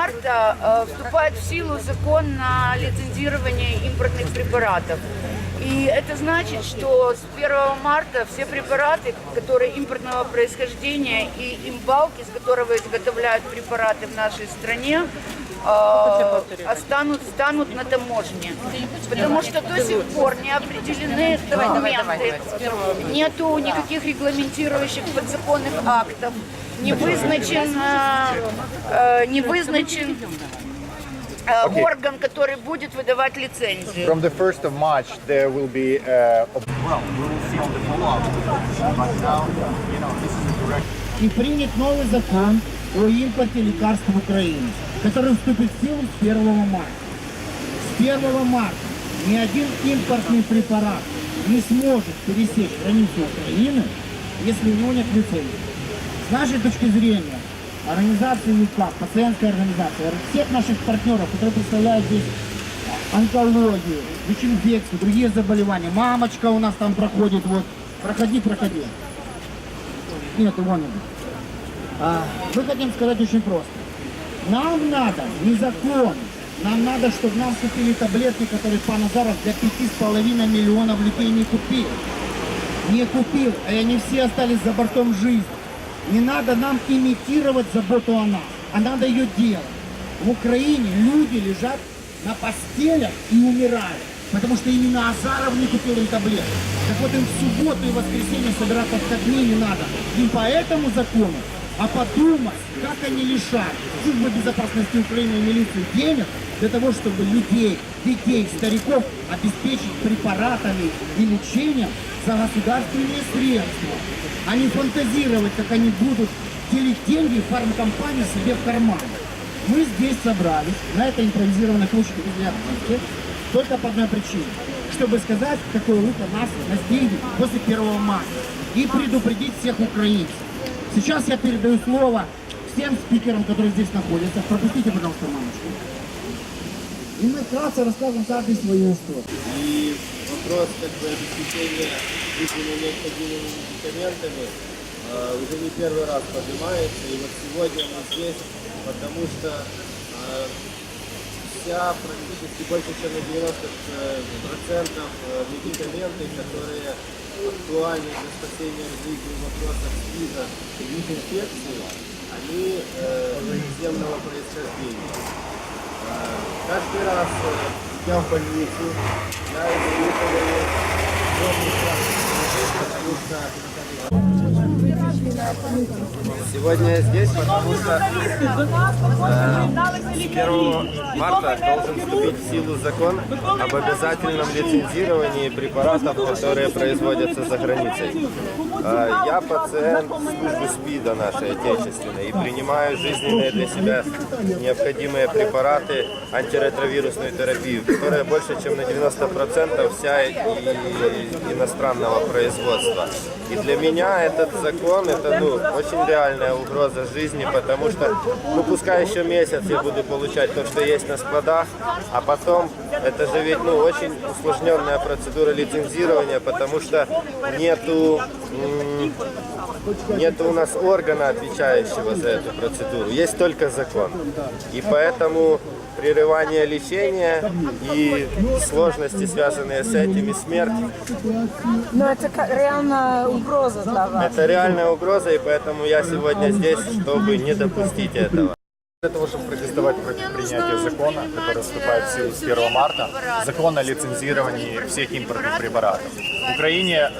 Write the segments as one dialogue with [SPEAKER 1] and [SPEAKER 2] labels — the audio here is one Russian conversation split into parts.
[SPEAKER 1] марта э, вступает в силу закон на лицензирование импортных препаратов. И это значит, что с 1 марта все препараты, которые импортного происхождения и имбалки, с которого изготовляют препараты в нашей стране, э, останут, станут на таможне. Потому что до сих пор не определены документы, нету никаких регламентирующих подзаконных актов, не вызначен, э, э, не вызначен э, орган, который будет выдавать лицензию.
[SPEAKER 2] From the 1st of March, there will be uh,
[SPEAKER 3] Well, we will see on the follow-up. But now, you know, this is a direct
[SPEAKER 4] и принят новый закон о импорте лекарств в Украине, который вступит в силу с 1 марта. С 1 марта ни один импортный препарат не сможет пересечь границу Украины, если у него нет лицензии. С нашей точки зрения, организация ЮКАП, пациентская организация, всех наших партнеров, которые представляют здесь онкологию, ВИЧ-инфекцию, другие заболевания. Мамочка у нас там проходит, вот, проходи, проходи. Нет, его не будет. А, мы хотим сказать очень просто. Нам надо не закон, нам надо, чтобы нам купили таблетки, которые пан Азаров для пяти с половиной миллионов людей не купил. Не купил, и они все остались за бортом жизни. Не надо нам имитировать заботу о нас, а надо ее делать. В Украине люди лежат на постелях и умирают, потому что именно Азаров не купил им таблетки. Так вот им в субботу и воскресенье собираться в Катни не надо. Им по этому закону, а подумать, как они лишат службы безопасности Украины и милицию денег для того, чтобы людей, детей, стариков обеспечить препаратами и лечением за государственные средства, а не фантазировать, как они будут делить деньги фармкомпании себе в карман. Мы здесь собрались на этой импровизированной площади Безлятности только по одной причине, чтобы сказать, какой выход нас настигнет после 1 марта и предупредить всех украинцев. Сейчас я передаю слово всем спикерам, которые здесь находятся. Пропустите, пожалуйста, мамочку. И мы вкратце расскажем каждый свою историю.
[SPEAKER 5] Вопрос как бы обеспечения жизненно необходимыми медикаментами э, уже не первый раз поднимается. И вот сегодня мы здесь, потому что э, вся практически больше чем на 90 процентов э, медикаменты, которые актуальны для спасения жизни в вопросах СПИДа и ВИЧ-инфекции, они э, иноземного происхождения. Э, Каждый раз э, я в больницу, я испытываю Сегодня я здесь, потому что э, с 1 марта должен вступить в силу закон об обязательном лицензировании препаратов, которые производятся за границей. Э, я пациент службы СПИДа нашей отечественной и принимаю жизненные для себя необходимые препараты антиретровирусную терапию, которая больше чем на 90% вся иностранного производства. И для меня этот закон это ну, очень реальная угроза жизни, потому что ну пускай еще месяц я буду получать то, что есть на складах, а потом это же ведь ну очень усложненная процедура лицензирования, потому что нету м, нет у нас органа, отвечающего за эту процедуру. Есть только закон. И поэтому прерывание лечения и сложности, связанные с этим, и смерть,
[SPEAKER 6] Ну, это реально угроза для вас.
[SPEAKER 5] это реальная угроза, и поэтому я сегодня здесь, чтобы не допустить этого.
[SPEAKER 2] для того, чтобы протестовать против принятия закона, который вступает в силу с 1 марта, закон о лицензировании всех импортных препаратов. В Украине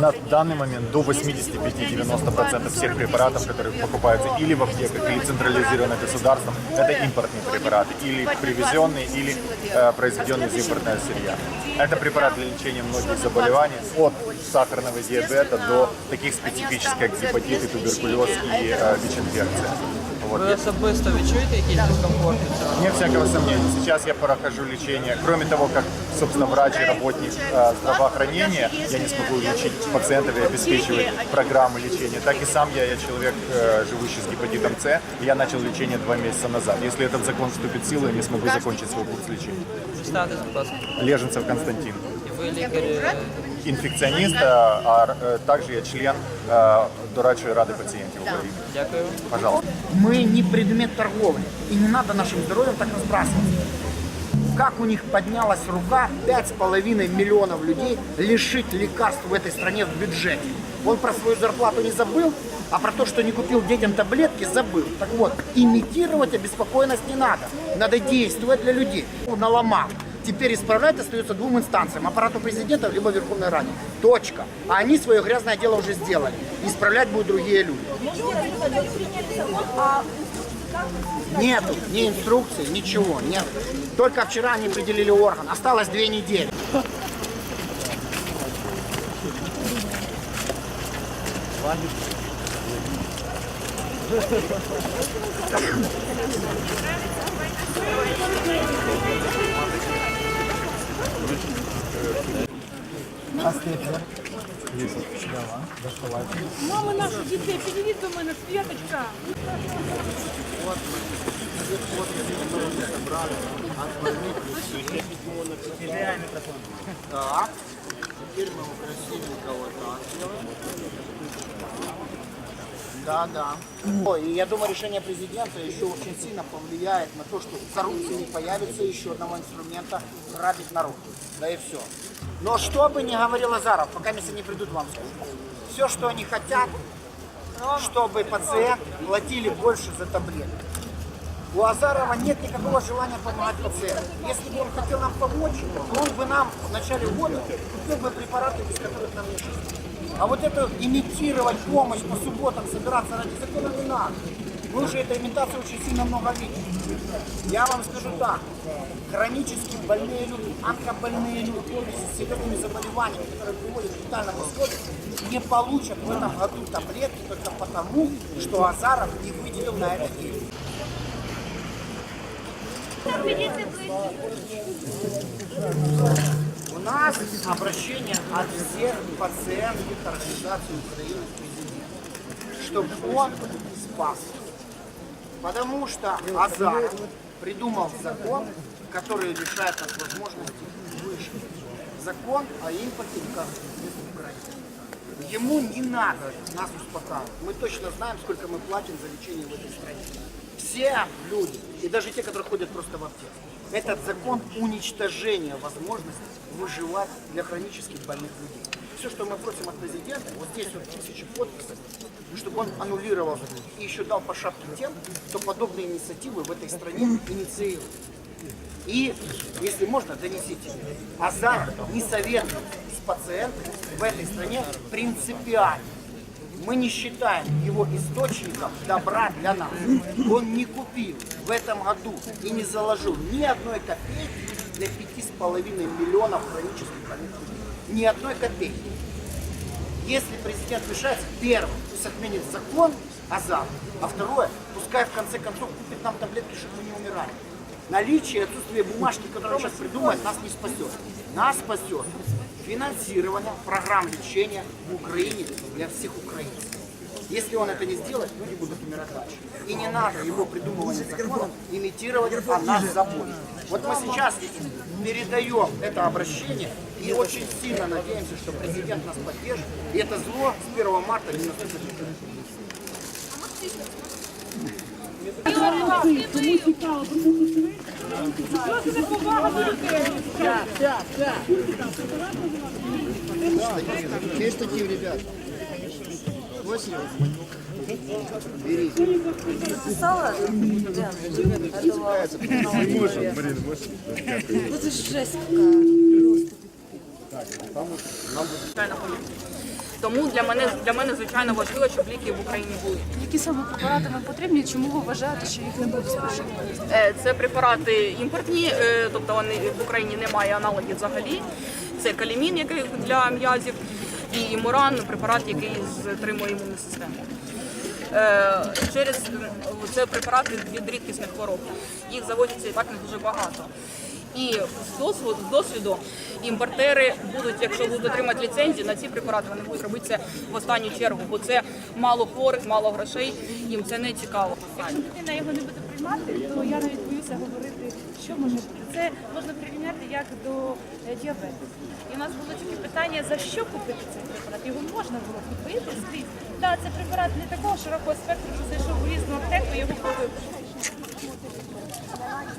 [SPEAKER 2] на данный момент до 85-90% всех препаратов, которые покупаются или в аптеках, или централизованно государством, это импортные препараты, или привезенные, или э, произведенные из импортного сырья. Это препарат для лечения многих заболеваний, от сахарного диабета до таких специфических, как гепатит, туберкулез и э, ВИЧ-инфекция. Вот.
[SPEAKER 7] Ви особисто відчуєте якийсь дискомфорт від цього?
[SPEAKER 2] Нет всякого сомнения. Сейчас я прохожу лечение. Кроме того, как, собственно, врач и работник э, здравоохранения, я не смогу лечить пациентов и обеспечивать программы лечения, так и сам я, я человек, э, живущий с гепатитом С, и я начал лечение два месяца назад. Если этот закон вступит в силу, я не смогу закончить свой курс лечения.
[SPEAKER 7] Представтесь, будь ласка.
[SPEAKER 2] Леженцев Константин.
[SPEAKER 7] І ви ви лікар. е,
[SPEAKER 2] Інфекціоніст, а а також я член е, дорадчої ради пацієнтів України.
[SPEAKER 7] Дякую.
[SPEAKER 2] Пожалуйста.
[SPEAKER 4] Мы не предмет торговли. И не надо нашим здоровьем так разбрасываться. Как у них поднялась рука 5,5 миллионов людей лишить лекарств в этой стране в бюджете. Он про свою зарплату не забыл, а про то, что не купил детям таблетки, забыл. Так вот, имитировать обеспокоенность не надо. Надо действовать для людей. Наломал. Теперь исправлять остается двум инстанциям. Аппарату президента, либо Верховной Раде. Точка. А они свое грязное дело уже сделали. Исправлять будут другие люди. Нету ни инструкции, ничего, нет. Только вчера они определили орган. Осталось две недели.
[SPEAKER 8] Мами наших дітей, підійдіть до мене, Світочка.
[SPEAKER 4] Так. Теперь мы его красивенько вот так делаем. Да, да. И я думаю, решение президента еще очень сильно повлияет на то, что коррупции не появится еще одного инструмента грабить народ. Да и все. Но что бы ни говорил Азаров, пока если не придут вам скажу. Все, что они хотят, чтобы пациент платили больше за таблетки. У Азарова нет никакого желания помогать пациенту. Если бы он хотел нам помочь, он бы нам в начале года купил бы препараты, без которых нам не жить. А вот это имитировать помощь по субботам, собираться ради закона не надо. Мы уже этой имитации очень сильно много видим. Я вам скажу так, хронически больные люди, онкобольные люди с серьезными заболеваниями, которые приводят к летальному исходу, не получат в этом году таблетки только потому, что Азаров их выделил на это деньги. У нас обращение от всех пациентских организаций Украины к президенту, чтобы он спас. Потому что Азаров придумал закон, который лишает нас возможности выжить. Закон о импорте из Украины. Ему не надо нас успокаивать. Мы точно знаем, сколько мы платим за лечение в этой стране. Все люди, и даже те, которые ходят просто в аптеку, этот закон уничтожения возможности выживать для хронически больных людей. Все, что мы просим от президента, вот здесь вот тысячи подписей, чтобы он аннулировал и еще дал по шапке тем, кто подобные инициативы в этой стране инициирует. И, если можно, донесите. Азар не советует с пациентами в этой стране принципиально. Мы не считаем его источником добра для нас. Он не купил в этом году и не заложил ни одной копейки для пяти с половиной миллионов хронических больных. Ни одной копейки. Если президент мешается, первое, пусть отменит закон Азар, а второе, пускай в конце концов купит нам таблетки, чтобы мы не умирали. Наличие и отсутствие бумажки, которую он сейчас придумает, нас не спасет. Нас спасет финансирование программ лечения в Украине для всех украинцев. Если он это не сделает, люди будут умирать дальше. И не надо его придумывание закона имитировать, а нас заботить. Вот мы сейчас передаем это обращение и очень сильно надеемся, что президент нас поддержит. И это зло с 1 марта не наступит. Есть такие ребята. Восемь. Бери.
[SPEAKER 6] Записала? Діана? Не можем, Марина, Ну це ж жесть така.
[SPEAKER 9] Тому для мене для мене звичайно важливо, щоб ліки в Україні були.
[SPEAKER 8] Які саме препарати вам потрібні? Чому ви вважаєте, що їх не буде споживати?
[SPEAKER 9] Е, Це препарати імпортні, е, тобто вони в Україні немає аналогів взагалі. Це калімін, який для м'язів, і муран препарат, який стримує імунну систему. Е, Через це препарати від рідкісних хвороб. Їх заводиться і так не дуже багато. І з досвіду, з досвіду імпортери будуть, якщо будуть отримати ліцензію на ці препарати, вони будуть робити це в останню чергу, бо це мало хворих, мало грошей, їм це не цікаво.
[SPEAKER 8] Якщо дитина його не буде приймати, то я навіть боюся говорити, що може бути? Це можна прирівняти як до е, діабету. І у нас було тільки питання, за що купити цей препарат. Його можна було купити скрізь. Так, це препарат не такого широкого спектру, що зайшов у різну аптеку, його купив.